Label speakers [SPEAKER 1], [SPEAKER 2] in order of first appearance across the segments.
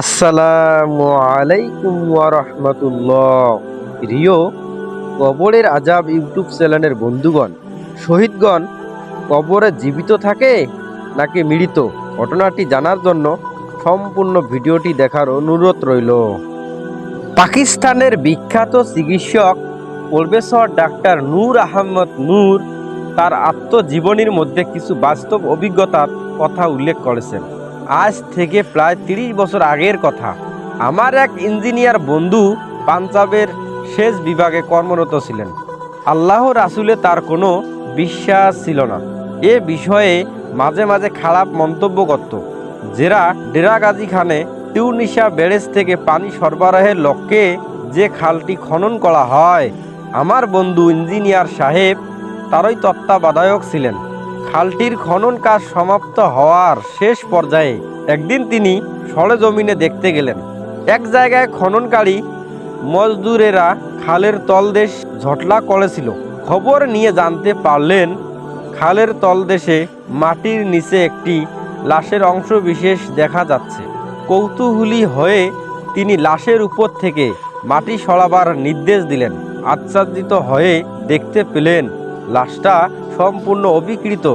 [SPEAKER 1] আসসালামু আলাইকুম রহমতুল্লাহ। প্রিয় কবরের আজাব ইউটিউব চ্যানেলের বন্ধুগণ, শহীদগণ, কবরে জীবিত থাকে নাকি মৃত? ঘটনাটি জানার জন্য সম্পূর্ণ ভিডিওটি দেখার অনুরোধ রইল। পাকিস্তানের বিখ্যাত চিকিৎসক, প্রফেসর ডাক্তার নূর আহমদ নূর তার আত্মজীবনীর মধ্যে কিছু বাস্তব অভিজ্ঞতার কথা উল্লেখ করেছেন। আজ থেকে প্রায় তিরিশ বছর আগের কথা। আমার এক ইঞ্জিনিয়ার বন্ধু পাঞ্জাবের শেষ বিভাগে কর্মরত ছিলেন। আল্লাহ রাসুলে তার কোনো বিশ্বাস ছিল না। এ বিষয়ে মাঝে মাঝে খারাপ মন্তব্য করত। জেরা ডেরাগাজী খানে টিউনিশা ব্যারেজ থেকে পানি সরবরাহের লক্ষ্যে যে খালটি খনন করা হয়, আমার বন্ধু ইঞ্জিনিয়ার সাহেব তারই তত্ত্বাবধায়ক ছিলেন। খালটির খনন কাজ সমাপ্ত হওয়ার শেষ পর্যায়ে একদিন তিনি সরেজমিনে দেখতে গেলেন। এক জায়গায় খননকারী মজদুরেরা খালের তলদেশ ঝটলা করেছিল। খবর নিয়ে জানতে পারলেন, খালের তলদেশে মাটির নিচে একটি লাশের অংশ বিশেষ দেখা যাচ্ছে। কৌতূহলী হয়ে তিনি লাশের উপর থেকে মাটি সরাবার নির্দেশ দিলেন। আশ্চর্যিত হয়ে দেখতে পেলেন লাশটা সম্পূর্ণ অবিকৃত।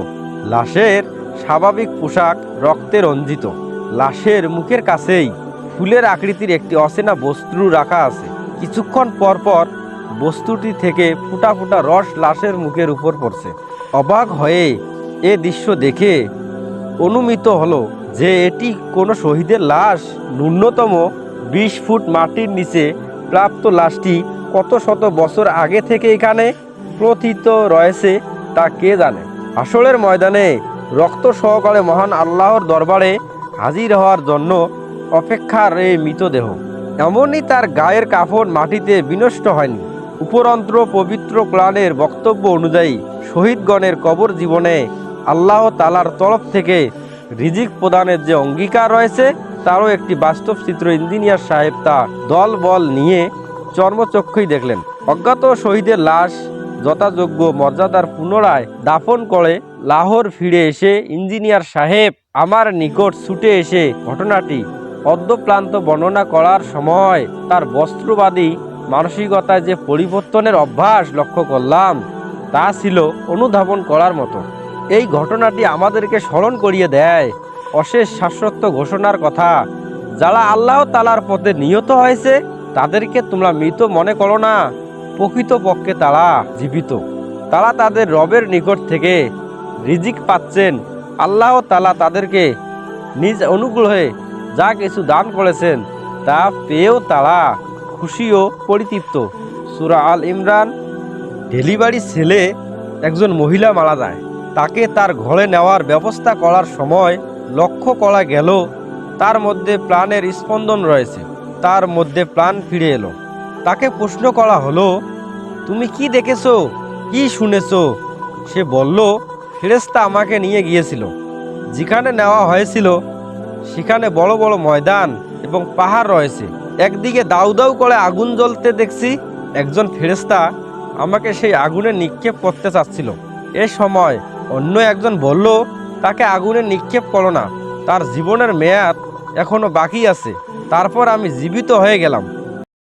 [SPEAKER 1] লাশের স্বাভাবিক পোশাক রক্তে রঞ্জিত। লাশের মুখের কাছেই ফুলের আকৃতির একটি অচেনা বস্তু রাখা আছে। কিছুক্ষণ পর পর বস্তুটি থেকে ফুটা ফুটা রস লাশের মুখের উপর পড়ছে। অবাক হয়ে এ দৃশ্য দেখে অনুমিত হলো যে এটি কোনো শহীদের লাশ। ন্যূনতম বিশ ফুট মাটির নিচে প্রাপ্ত লাশটি কত শত বছর আগে থেকে এখানে প্রথিত রয়েছে তা কে জানে? আসলের ময়দানে রক্ত সহকারে মহান আল্লাহর দরবারে হাজির হওয়ার জন্য অপেক্ষার এই মৃতদেহ। এমনই তার গায়ের কাপড় মাটিতে বিনষ্ট হয়নি। উপরন্ত্র পবিত্র কোরআনের বক্তব্য অনুযায়ী শহীদগণের কবর জীবনে আল্লাহ তালার তরফ থেকে রিজিক প্রদানের যে অঙ্গীকার রয়েছে, তারও একটি বাস্তব চিত্র ইঞ্জিনিয়ার সাহেব তা দল বল নিয়ে চর্মচক্ষুই দেখলেন। অজ্ঞাত শহীদের লাশ যথাযোগ্য মর্যাদার পুনরায় দাফন করে লাহোর ফিরে এসে ইঞ্জিনিয়ার সাহেব আমার নিকট ছুটে এসে ঘটনাটি অদ্যপ্রান্ত বর্ণনা করার সময় তার বস্ত্রবাদী মানসিকতায় যে পরিবর্তনের অভ্যাস লক্ষ্য করলাম, তা ছিল অনুধাবন করার মতো। এই ঘটনাটি আমাদেরকে স্মরণ করিয়ে দেয় অশেষ শাশ্বত ঘোষণার কথা, যারা আল্লাহ তালার পথে নিহত হয়েছে, তাদেরকে তোমরা মৃত মনে করো না। প্রকৃতপক্ষে তারা জীবিত। তারা তাদের রবের নিকট থেকে রিজিক পাচ্ছেন। আল্লাহ তালা তাদেরকে নিজ অনুগ্রহে যা কিছু দান করেছেন, তা পেয়েও তারা খুশি ও পরিতৃপ্ত। সুরা আল ইমরান, ডেলিভারি ছেলে একজন মহিলা মারা যায়। তাকে তার ঘরে নেওয়ার ব্যবস্থা করার সময় লক্ষ্য করা গেল, তার মধ্যে প্রাণের স্পন্দন রয়েছে। তার মধ্যে প্রাণ ফিরে এলো। তাকে প্রশ্ন করা হলো, তুমি কি দেখেছ? কি শুনেছো? সে বলল ফেরেস্তা আমাকে নিয়ে গিয়েছিল। যেখানে নেওয়া হয়েছিল, সেখানে বড় বড় ময়দান এবং পাহাড় রয়েছে। একদিকে দাউ দাউ করে আগুন জ্বলতে দেখছি, একজন ফেরেস্তা আমাকে সেই আগুনে নিক্ষেপ করতে চাচ্ছিল। এ সময় অন্য একজন বলল, তাকে আগুনে নিক্ষেপ করো না। তার জীবনের মেয়াদ এখনও বাকি আছে। তারপর আমি জীবিত হয়ে গেলাম।